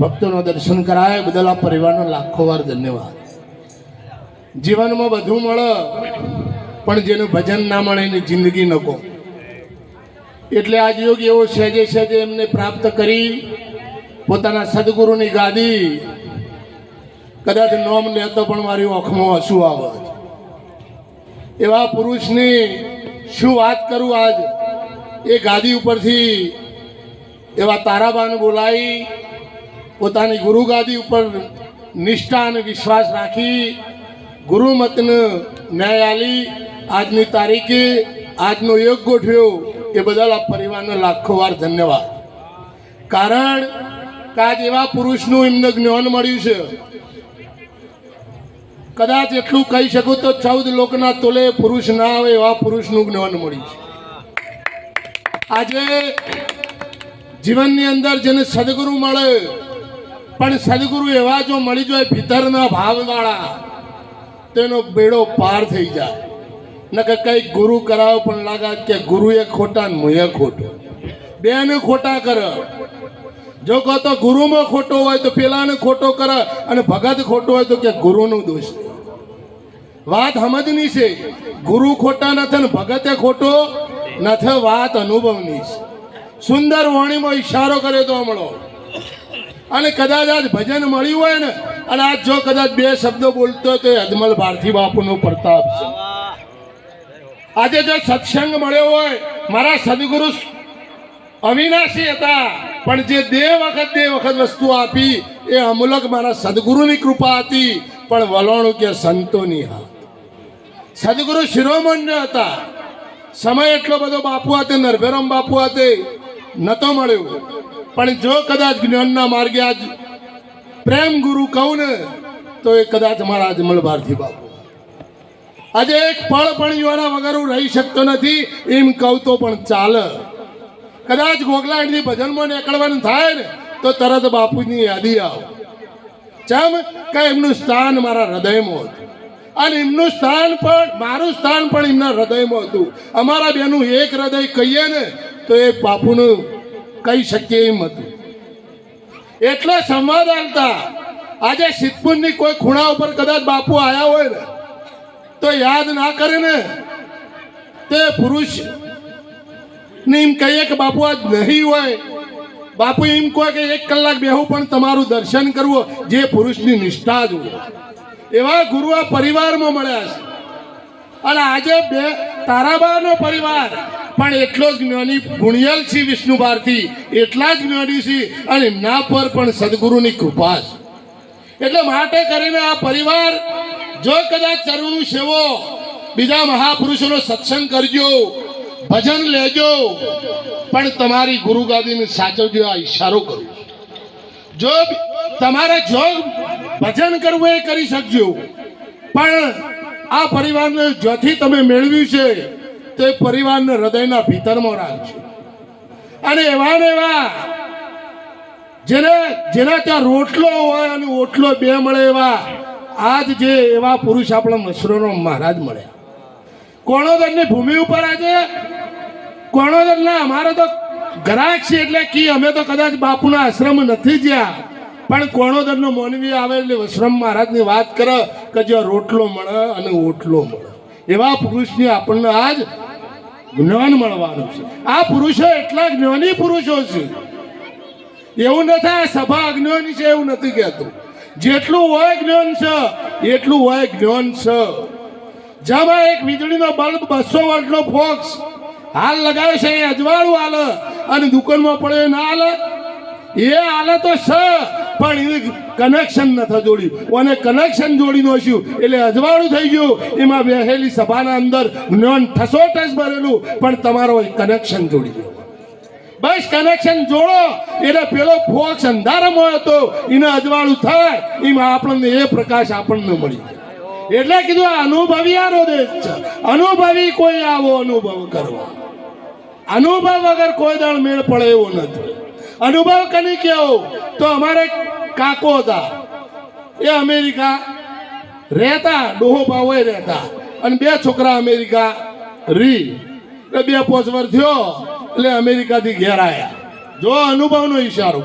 ભક્તોનો દર્શન કરાય બદલ આ પરિવારનો લાખો વાર ધન્યવાદ. જીવનમાં બધું મળે, પણ જેનું ભજન ના મળે એની જિંદગી નકો. એટલે આજ યોગ એવો સહેજે સહેજે એમને પ્રાપ્ત કરી, પોતાના સદગુરુની ગાદી. કદાચ નોમ લેતો પણ મારી ઓખમાં હસું આવે. એવા પુરુષની શું વાત કરું આજ? એ ગાદી ઉપરથી એવા તારાબાને બોલાવી પોતાની ગુરુગાદી ઉપર નિષ્ઠા અને વિશ્વાસ રાખી ગુરુમતનું ન્યાય આલી આજની તારીખે આજનો યોગ ગોઠવ્યો. એ બદલ આ પરિવારનો લાખો વાર ધન્યવાદ. કારણ કે આજ એવા પુરુષનું એમને જ્ઞાન મળ્યું છે. કદાચ એટલું કહી શકું તો ચૌદ લોકના તોલે પુરુષ ના આવે એવા પુરુષનું જ્ઞાન મળ્યું છે. આજે જીવનની અંદર જેને સદગુરુ મળે પણ સદગુરુ એવા જો મળી જાય ભીતરના ભાવવાળા તેનો બેડો પાર થઈ જાય. ન કે કંઈક ગુરુ કરાવો પણ લાગે કે ગુરુએ ખોટા મુએ ખોટો. બેને ખોટા કરે. જો કહો તો ગુરુમાં ખોટો હોય તો પેલાને ખોટો કરે અને ભગત ખોટો હોય તો કે ગુરુનું દોષ વાત સમજની છે? ગુરુ ખોટા નથી ને ભગતે ખોટો નથી વાત અનુભવની છે. સુંદર વાણીમાં ઈશારો કર્યો તો હમણો. અને કદાચ આજ ભજન મળ્યું હોય ને, અને આજ જો કદાચ બે શબ્દો બોલતો હોય તો એ અજમલ ભારતી બાપુનો પ્રતાપ છે. આજે જો સત્સંગ મળ્યો હોય, મારા સદગુરુ અવિનાશી હતા, પણ જે બે વખત બે વખત વસ્તુ આપી, એ અમુલક મારા સદગુરુની કૃપા હતી, પણ વલોણું કે સંતોની હા સદગુરુ શિરોમણ્ય હતા. સમય એટલો બધો બાપુ હાથે, નરભેરમ બાપુ હાથે નતો મળ્યો. પણ જો કદાચ જ્ઞાનના માર્ગે આજ પ્રેમ ગુરુ કહું ને, તો એ કદાચ મારા અજમલ ભારતી બાપુ. આજે એક પળ પણ યુવાના વગર હું રહી શકતો નથી, એમ કહું તો પણ ચાલે. કદાચ ગોગલાની ભજનમાં નીકળવાનું થાય ને, તો તરત બાપુની યાદી આવ. ચમ કે એમનું સ્થાન મારા હૃદયમાં હતું. અને એમનું સ્થાન પણ, મારું સ્થાન પણ એમના હૃદયમાં હતું. અમારા બેનું એક હૃદય કહીએ ને, તો એ બાપુનું કહી શકીએ એમ હતું. એટલે સંવાદ આવતા આજે સિદ્ધપુરની કોઈ ખૂણા ઉપર કદાચ બાપુ આવ્યા હોય ને, તો યાદ ના કરે ને, તે પુરુષ ને એમ કહીએ કે બાપુ આજ નહીં હોય. બાપુ એમ કહે કે એક કલાક બેહું પણ તમારું દર્શન કરવું જે પુરુષની નિષ્ઠા જ હોય. એવા ગુરુ આ પરિવારમાં મળ્યા છે. અને આજે બે તારાબાનો પરિવાર પણ એટલો જ જ્ઞાની ગુણિયલ છે વિષ્ણુ ભારતી, એટલા જ જ્ઞાની છે અને એમના પર પણ સદગુરુની કૃપા છે. એટલે માટે કરીને આ પરિવાર જો કદાચ ચરણું સેવો, બીજા મહાપુરુષોનો સત્સંગ કરજો, ભજન લેજો, પણ તમારી ગુરુ ગાદીને સાચવજો, આ ઈશારો કરું જો તમારે જો ભજન કરવું એ કરી શકજો. પણ આ પરિવારને જ્યાંથી તમે મેળવ્યું છે તે પરિવારને હૃદયના ભીતરમાં રાખજો. અને એવા ને એવા, જેને, જેના ત્યાં રોટલો હોય અને ઓટલો બે મળે એવા, આજ જે એવા પુરુષ આપણા મશરૂનો મહારાજ મળ્યા. કોણોદરની ભૂમિ ઉપર આજે, કોણોદરના અમારો તો ગ્રાહક છે એટલે કે અમે તો કદાચ બાપુના આશ્રમ નથી જ્યાં, પણ કોણોદરનો મોનવી આવે એટલે વશ્રમ મહારાજની વાત કરો કે જો રોટલો મળે અને ઓટલો મળે. એવા પુરુષની આપણને આજ જ્ઞાન મળવાનું છે. આ પુરુષો એટલા જ્ઞાની પુરુષો છે. એવું નથી, આ સભા અજ્ઞાની છે એવું નથી કહેતું. જેટલું હોય જ્ઞાન છે, એટલું હોય જ્ઞાન છે. જેમાં એક વીજળીનો બલ્બ બસો વોલ્ટનો ફોક્સ હાલ લગાવે છે એ અજવાળું હાલ અને દુકાનમાં પડે ના હાલે. એ હાલે તો છે, પણ એ કનેક્શન નથી જોડ્યું અને કનેક્શન જોડી નોશ્યું એટલે અજવાળું થઈ ગયું. એમાં બેહેલી સભાના અંદર જ્ઞાન ઠસોઠસ ભરેલું. પણ તમારો કનેક્શન જોડી ગયો બસ કનેક્શન જોડો. એટલે પેલો ફોક્સ અંધારામાં હતો એને અજવાળું થાય. એમાં આપણને એ પ્રકાશ આપણને મળી. એટલે કીધું અનુભવી આનો દેશ છે. અનુભવી કોઈ આવો અનુભવ કરવો. અનુભવ વગર કોઈ દળ મેળ પડે એવો નથી. અનુભવ કની કેવું તો અમારે કાકો હતા. એ અમેરિકા રહેતા, ડોહો ભાવોય રહેતા. અને બે છોકરા અમેરિકા રી. બે પોચ વર થયો, એટલે અમેરિકાથી ઘેર આવ્યા જો અનુભવનો ઈશારો.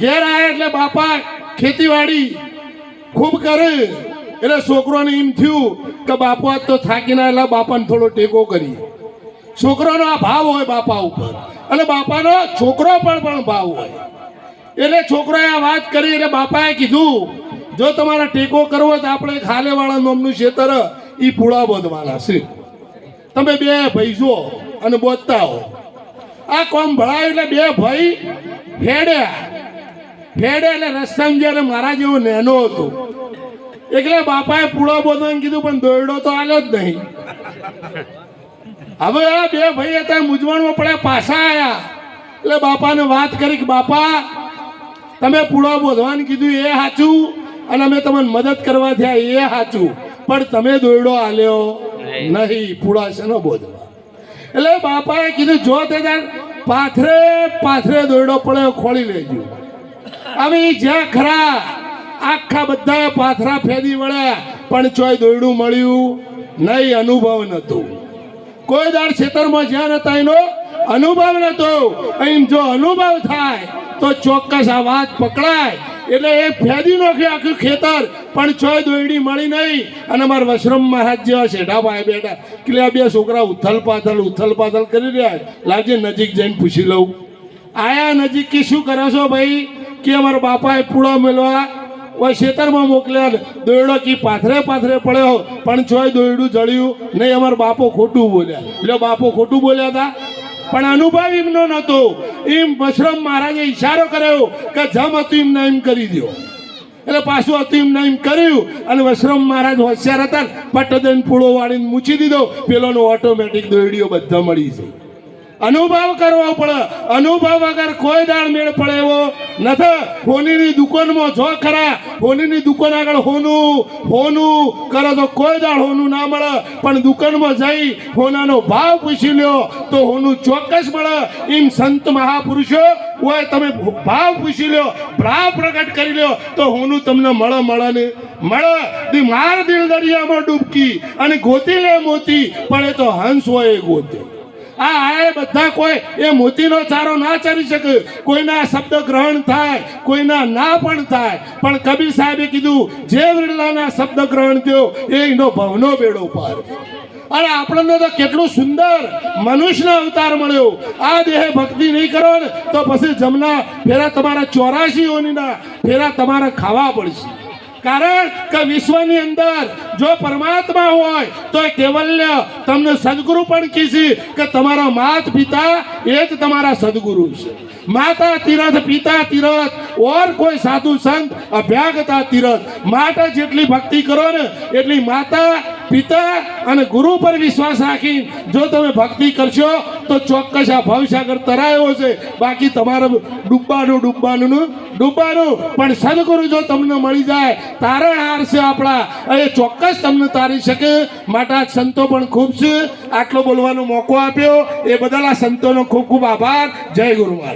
ઘેર આવ્યા એટલે બાપા ખેતીવાડી ખૂબ કરે. એટલે છોકરોને એમ થયું કે બાપુ આજ તો થાકીને એટલે બાપાને થોડો ટેકો કરી છોકરોનો આ ભાવ હોય બાપા ઉપર. અને બાપાનો છોકરો પણ પણ ભાવ હોય. એટલે છોકરાએ આ વાત કરી એટલે બાપાએ કીધું, જો તમારે ટેકો કરવો તો આપણે ખાલેવાળા નોમનું ક્ષેત્ર એ પૂળા બોધવાના છે. તમે બે ભાઈ જુઓ અને બોધતા હો આ કોમ ભળાયું એટલે બે ભાઈ ફેડ્યા. ફેડે એટલે રસ્તામાં જ્યારે મારા જેવો નેનો હતો. એટલે બાપાએ પૂળો બોધવાનું કીધું, પણ દોરડો તો આલ્યો જ નહીં. હવે આ બે ભાઈ હતા મૂંઝવણમાં પડ્યા પાછા આવ્યા એટલે બાપાને વાત કરી કે બાપા તમે પૂળો બોધવાનું કીધું એ સાચું અને અમે તમને મદદ કરવા થયા એ સાચું. પણ તમે દોરડો આલ્યો નહીં. પૂળા છે ન બોધવા. એટલે બાપાએ કીધું જો તે પાથરે પાથરે દોરડો પડે ખોળી લેજો. અમે જ્યાં ખરા આખા બધા પાથરા ફેદી વળ્યા પણ ચોય દોરડું મળ્યું નહીં અનુભવ નહોતો. કોઈ દાડ ક્ષેત્રમાં જ્યાં નતા, એનો અનુભવ નતો. અહીં જો અનુભવ થાય, તો ચોક્કસ આ વાત પકડાય. એટલે એ ફેદી નાખ્યું આખું ખેતર, પણ ચોય દોયડી મળી નહીં. અને મારા વશરમ મહારાજ જેવા શેઠા ભાઈ બેઠા. એટલે આ બે છોકરા ઉથલ પાથલ ઉથલ પાથલ કરી રહ્યા લાજે નજીક જઈને પૂછી લઉં. આયા નજીક કે શું કરો છો ભાઈ? કે અમારા બાપાએ પૂળો મેળવા ઓય ખેતરમાં મોકલ્યા દોયડો કી પાથરે પાથરે પડ્યો. પણ ચોય દોયડું જળ્યું. નહીં, અમારા બાપો ખોટું બોલ્યા. એટલે બાપો ખોટું બોલ્યા હતા પણ અનુભવ એમનો નહોતો. એમ મશરમ મહારાજે ઈશારો કર્યો કે જમ હતું એમને એમ કરી દો એટલે પાછું હતું એમને એમ કર્યું. અને વશ્રમ મહારાજ હોશિયાર હતા ને પટ્ટ દઈને પૂળો વાળીને મૂકી દીધો. પેલોનો ઓટોમેટિક દોયડીઓ બધા મળી છે અનુભવ કરવો પડે. અનુભવ વગર કોઈ દાળ મેળ પડે એવો નથી. હોનીની દુકાનમાં જો ખરા હોનીની દુકાન આગળ હોનું હોનું કરો તો કોઈ દાળ હોનું ના મળે. પણ દુકાનમાં જઈ હોનાનો ભાવ પૂછી લ્યો તો હોનું ચોક્કસ મળે. એમ સંત મહાપુરુષો હોય તમે ભાવ પૂછી લ્યો, ભાવ પ્રગટ કરી લ્યો તો હોનું તમને મળે મળે ને મળે. દી માર દિલ દરિયામાં ડૂબકી અને ગોતી લે મોતી, પણ એ તો હંસ હોય એ ગોતે. આ બધા કોઈ એ મોતીનો ચારો ના ચરી શકે. કોઈના શબ્દ ગ્રહણ થાય, કોઈના ના પણ થાય. પણ કબીર સાહેબે કીધું, જે વિરલાના શબ્દ ગ્રહણ થયો એનો ભવનો બેડો પાર અને આપણને તો કેટલું સુંદર મનુષ્યનો અવતાર મળ્યો. આ દેહ ભક્તિ નહીં કરો ને, તો પછી જમના, ફેરા તમારા ચોરાશી ઓનીના ફેરા તમારે ખાવા પડશે. કારણ કે વિશ્વની અંદર જો પરમાત્મા હોય, તો એ કેવલ્ય તમને સદગુરુ પણ કીધી કે તમારા માત પિતા એ જ તમારા સદગુરુ છે. માતા તીરથ, પિતા તીરથ, ઓર કોઈ સાધુ સંત, અભ્યાગતા તીરથ, માતા જેટલી ભક્તિ કરો ને, એટલી માતા, પિતા અને ગુરુ પર વિશ્વાસ રાખી જો તમે ભક્તિ કરશો, તો ચોક્કસ આ ભવસાગર તરાયો છે. બાકી તમારે ડૂબવાનું ડૂબવાનું ડૂબવાનું પણ સદગુરુ જો તમને મળી જાય તારણ હાર છે આપણા. એ ચોક્કસ તમને તારી શકે. માટે સંતો પણ ખૂબ છે. આટલો બોલવાનો મોકો આપ્યો. એ બદલ આ સંતોનો ખૂબ ખૂબ આભાર. જય ગુરુ મહારાજ.